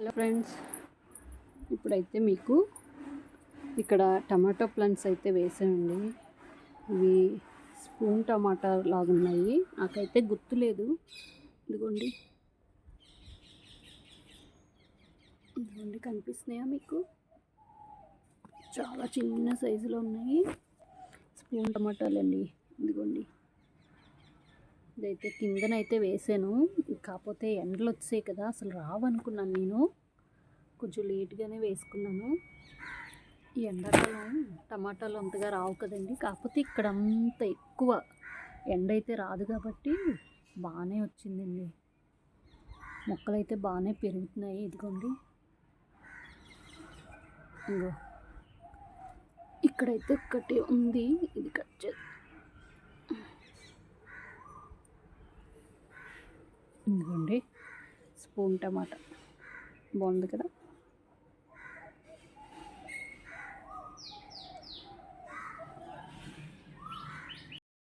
Hello friends ఇప్పుడైతే మీకు ఇక్కడ టమాటో ప్లాంట్స్ అయితే వేసానండి. ఇవి స్పూన్ టమాటా లాగా ఉన్నాయి నాకైతే గుర్తులేదు ఇదిగోండి. ఇదిగోండి కనిపిస్తున్నాయా మీకు? చాలా చిన్న సైజులో ఉన్నాయి. స్పూన్ టమాటాలండి. ఇదిగోండి. ఇదైతే కిందనైతే వేసాను. కాకపోతే ఎండలు వచ్చాయి కదా అసలు రావనుకున్నాను నేను. కొంచెం లేట్గానే వేసుకున్నాను. ఈ ఎండాకాలం టమాటాలు అంతగా రావు కదండి. కాకపోతే ఇక్కడ అంత ఎక్కువ ఎండ అయితే రాదు కాబట్టి బాగానే వచ్చిందండి. మొక్కలైతే బాగానే పెరుగుతున్నాయి ఇదిగోండి. ఇంకో ఇక్కడైతే ఒకటి ఉంది. ఇది కట్ చే ఇదిగోండి. Spoon tomato. బాగుంది కదా?